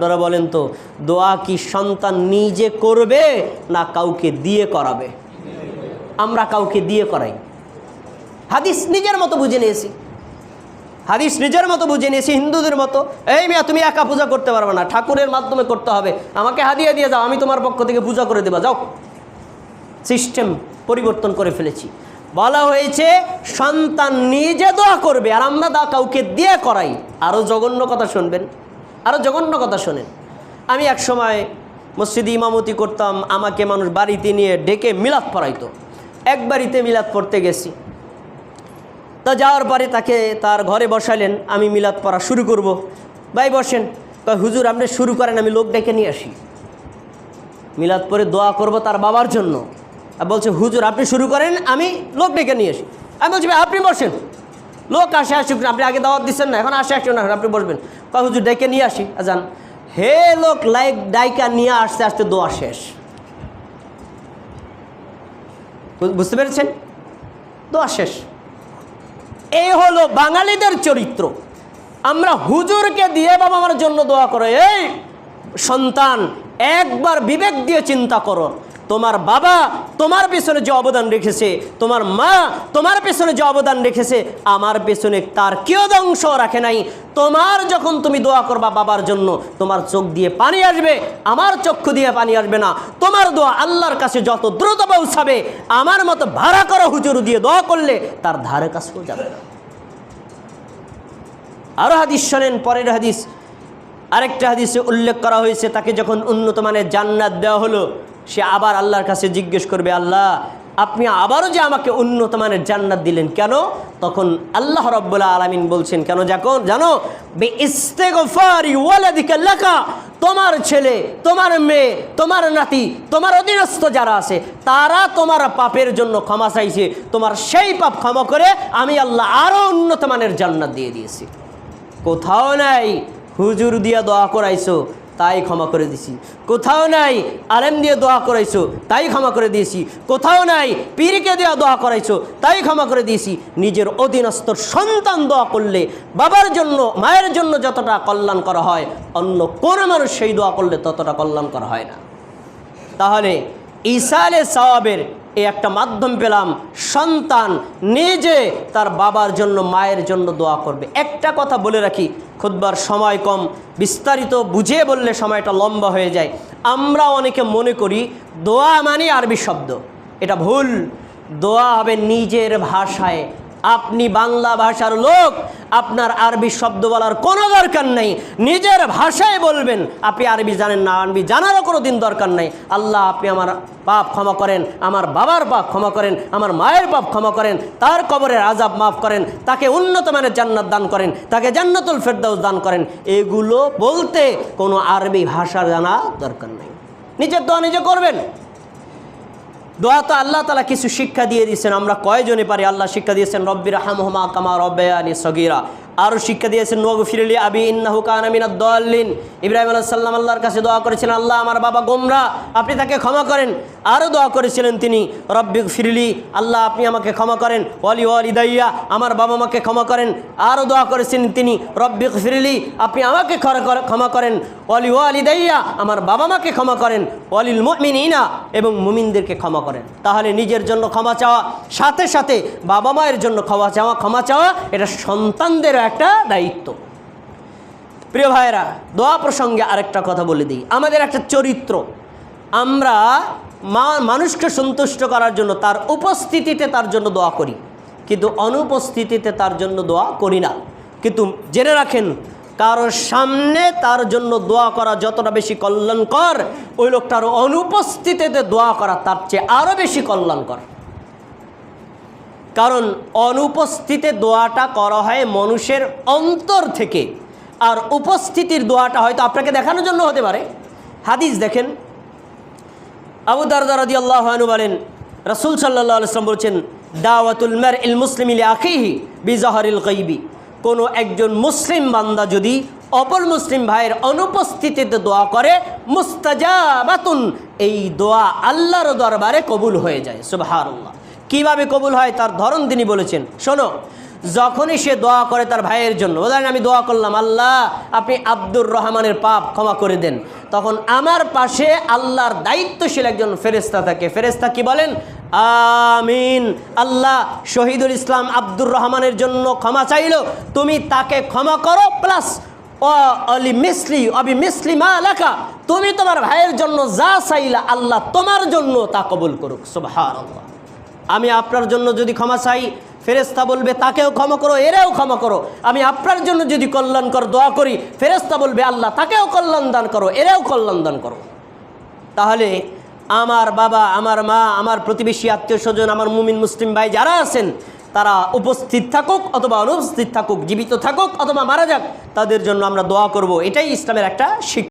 আপনারা বলেন তো, দোয়া কি সন্তান নিজে করবে না কাউকে দিয়ে করাবে? আমরা কাউকে দিয়ে করাই। হাদিস নিজের মতো বুঝে নিয়েছি। হাদিস নিজের মতো বুঝে নিয়েছি, হিন্দুদের মতো। এই মিয়া, তুমি একা পূজা করতে পারবে না, ঠাকুরের মাধ্যমে করতে হবে। আমাকে হাদিয়া দিয়ে যাও, আমি তোমার পক্ষ থেকে পূজা করে দেবা, যাও। সিস্টেম পরিবর্তন করে ফেলেছি। বলা হয়েছে, সন্তান নিজে দোয়া করবে, আর আমরা দা কাউকে দিয়ে করাই। আরও জঘন্য কথা শুনবেন। আরও জঘন্য কথা শোনেন। আমি এক সময় মসজিদে ইমামতি করতাম, আমাকে মানুষ বাড়িতে নিয়ে ডেকে মিলাদ পড়াইতো। এক বাড়িতে মিলাদ পড়তে গেছি। তা যাওয়ার পরে তাকে তার ঘরে বসালেন আমি মিলাদ পড়া শুরু করব। ভাই বসেন হুজুর, আপনি শুরু করেন, আমি লোক ডেকে নিয়ে আসি। মিলাদ পরে দোয়া করব তার বাবার জন্য। আর বলছে, হুজুর, আপনি শুরু করেন, আমি লোক ডেকে নিয়ে আসি। আমি বলছি, ভাই, আপনি বসেন। লোক আসে আসুক, আপনি আগে দাওয়াত দিচ্ছেন না, এখন আসে আসুন না, আপনি বসবেন। কয়, হুজুর, ডেকে নিয়ে আসি। যান হে লোক, লাইক ডাইকা নিয়ে আসতে আসতে দোয়া শেষ। বুঝতে পেরেছেন? দোয়া শেষ। এই হলো বাঙালিদের চরিত্র। আমরা হুজুরকে দিয়ে বাবা আমার জন্য দোয়া করো, এই সন্তান, একবার বিবেক দিয়ে চিন্তা করো। তোমার বাবা তোমার পেছনে যে অবদান রেখেছে, তোমার মা তোমার পেছনে যে অবদান রেখেছে, আমার পেছনে তার কেউ অংশ রাখে নাই। তোমার যখন তুমি দোয়া করবা বাবার জন্য, তোমার চোখ দিয়ে পানি আসবে, আমার চক্ষু দিয়ে পানি আসবে না। তোমার দোয়া আল্লাহর কাছে যত দ্রুত পৌঁছাবে, আমার মতো ভাড়া করো হুজুর দিয়ে দোয়া করলে তার ধারে কাছেও যাবে না। আরও হাদিস শোনেন, পরের হাদিস। আরেকটা হাদিসে উল্লেখ করা হয়েছে, তাকে যখন উন্নত মানের জান্নাত দেওয়া হলো সে আবার আল্লাহর কাছে জিজ্ঞেস করবে, আল্লাহ, আপনি আবারও যে আমাকে উন্নত মানের জান্নাত দিলেন কেন? তখন আল্লাহ রব্বুল্লাহ আলমিন বলছেন, কেন যখন জানো? তোমার ছেলে, তোমার মেয়ে, তোমার নাতি, তোমার অধীনস্থ যারা আছে, তারা তোমার পাপের জন্য ক্ষমা চাইছে। তোমার সেই পাপ ক্ষমা করে আমি আল্লাহ আরও উন্নত মানের জান্নাত দিয়ে দিয়েছি। কোথাও নাই। হুজুর দিয়া দোয়া করাইছো। তাই ক্ষমা করে দিছি। কোথাও নাই আলেম দিয়ে দোয়া করাইছো, তাই ক্ষমা করে দিয়েছি। কোথাও নাই পীরকে দেওয়া দোয়া করাইছো, তাই ক্ষমা করে দিয়েছি। নিজের অধীনস্থর সন্তান দোয়া করলে, বাবার জন্য, মায়ের জন্য যতটা কল্যাণ করা হয়, অন্য কোনো মানুষ সেই দোয়া করলে ততটা কল্যাণ করা হয় না। তাহলে ইসালে সওয়াবের এই একটা মাধ্যম পেলাম। সন্তান নিজে তার বাবার জন্য, মায়ের জন্য দোয়া করবে। একটা কথা বলে রাখি খুদবার সময় কম। বিস্তারিত বুঝে বললে সময়টা লম্বা হয়ে যায়। আমরা অনেকে মনে করি, দোয়া মানে আরবি শব্দ। এটা ভুল। দোয়া হবে নিজের ভাষায়। আপনি বাংলা ভাষার লোক, আপনার আরবি শব্দ বলার কোনো দরকার নেই। নিজের ভাষায় বলবেন, আপনি আরবি জানেন না, আরবি জানারও কোনো দিন দরকার নেই। আল্লাহ, আপনি আমার পাপ ক্ষমা করেন, আমার বাবার পাপ ক্ষমা করেন, আমার মায়ের পাপ ক্ষমা করেন, তার কবরের আজাব মাফ করেন, তাকে উন্নত মানের জান্নাত দান করেন, তাকে জান্নাতুল ফেরদাউস দান করেন। এগুলো বলতে কোনো আরবি ভাষা জানা দরকার নেই। নিজের দোয়া নিজে করবেন। দোয়া তো আল্লাহ তালা কিছু শিক্ষা দিয়ে দিয়েছেন। আমরা কয়জনে পারি আল্লাহ শিক্ষা দিয়েছেন? রব্বির হামহমা কামা রব্বায়ানি সগিরা। আরও শিক্ষা দিয়েছেন নগ ফিরলি আবি ইন্নাহু কানামিনাদ্দিন ইব্রাহিম আল্লাহ সাল্লাম আল্লাহর কাছে দোয়া করেছিলেন, আল্লাহ আমার বাবা গোমরা, আপনি তাকে ক্ষমা করেন। আরও দোয়া করেছিলেন তিনি রব্বিক ফিরলি আল্লাহ আপনি আমাকে ক্ষমা করেন। ওয়ালি ওয়ালি দাইয়া আমার বাবা মাকে ক্ষমা করেন। আরও দোয়া করেছেন তিনি রব্বিক ফিরলি আপনি আমাকে ক্ষমা করে- ক্ষমা করেন। ওয়ালি ওয়ালি দাইয়া আমার বাবা মাকে ক্ষমা করেন। ওয়ালিল মুমিনিনা, এবং মুমিনদেরকে ক্ষমা করেন। তাহলে নিজের জন্য ক্ষমা চাওয়া, সাথে সাথে বাবা মায়ের জন্য ক্ষমা চাওয়া ক্ষমা চাওয়া, এটা সন্তানদেরও একটা দায়িত্ব। প্রিয় ভাইয়েরা, দোয়া প্রসঙ্গে আরেকটা কথা বলে দিই। আমাদের একটা চরিত্র। আমরা মানুষকে সন্তুষ্ট করার জন্য তার উপস্থিতিতে তার জন্য দোয়া করি। কিন্তু অনুপস্থিতিতে তার জন্য দোয়া করি না। কিন্তু জেনে রাখেন কারোর সামনে তার জন্য দোয়া করা যতটা বেশি কল্যাণকর, ওই লোকটার অনুপস্থিতিতে দোয়া করা তার চেয়ে আরও বেশি কল্যাণকর। কারণ অনুপস্থিতে দোয়াটা করা হয় মানুষের অন্তর থেকে। আর উপস্থিতির দোয়াটা হয়তো আপনাকে দেখানোর জন্য হতে পারে। হাদিস দেখেন। আবু দারদারদি আল্লাহ বলেন, রসুল সাল্লাহ আলসালাম বলছেন, দাওয়াতুল মের ইল মুসলিম ইলে আখিহি বিজাহরিল কৈবি কোনো একজন মুসলিম বান্দা যদি অপর মুসলিম ভাইয়ের অনুপস্থিতিতে দোয়া করে, মুস্তাজাবাতুন, এই দোয়া আল্লাহর দরবারে কবুল হয়ে যায়। সুবহানাল্লাহ। কীভাবে কবুল হয় তার ধরন তিনি বলেছেন। শোনো, যখনই সে দোয়া করে তার ভাইয়ের জন্য, উদাহরণ, আমি দোয়া করলাম, আল্লাহ, আপনি আব্দুর রহমানের পাপ ক্ষমা করে দেন। তখন আমার পাশে আল্লাহর দায়িত্বশীল একজন ফেরেস্তা থাকে। ফেরেস্তা কি বলেন? আমিন। আল্লাহ শহীদুল ইসলাম আব্দুর রহমানের জন্য ক্ষমা চাইল, তুমি তাকে ক্ষমা করো, প্লাস অলি মিসলি, অবি মিসলি মা লেখা তুমি তোমার ভাইয়ের জন্য যা চাইলা আল্লাহ তোমার জন্য তা কবুল করুক। সুবহানাল্লাহ। আমি আপনার জন্য যদি ক্ষমা চাই ফেরেস্তা বলবে, তাকেও ক্ষমা করো, এরাও ক্ষমা করো। আমি আপনার জন্য যদি কল্যাণ কল্যাণকর দোয়া করি ফেরেস্তা বলবে, আল্লাহ, তাকেও কল্যাণ দান করো, এরাও কল্যাণ দান করো। তাহলে আমার বাবা, আমার মা, আমার প্রতিবেশী আত্মীয় স্বজন আমার মুমিন, মুসলিম ভাই যারা আছেন, তারা উপস্থিত থাকুক অথবা অনুপস্থিত থাকুক, জীবিত থাকুক অথবা মারা যাক, তাদের জন্য আমরা দোয়া করব। এটাই ইসলামের একটা শিক্ষা।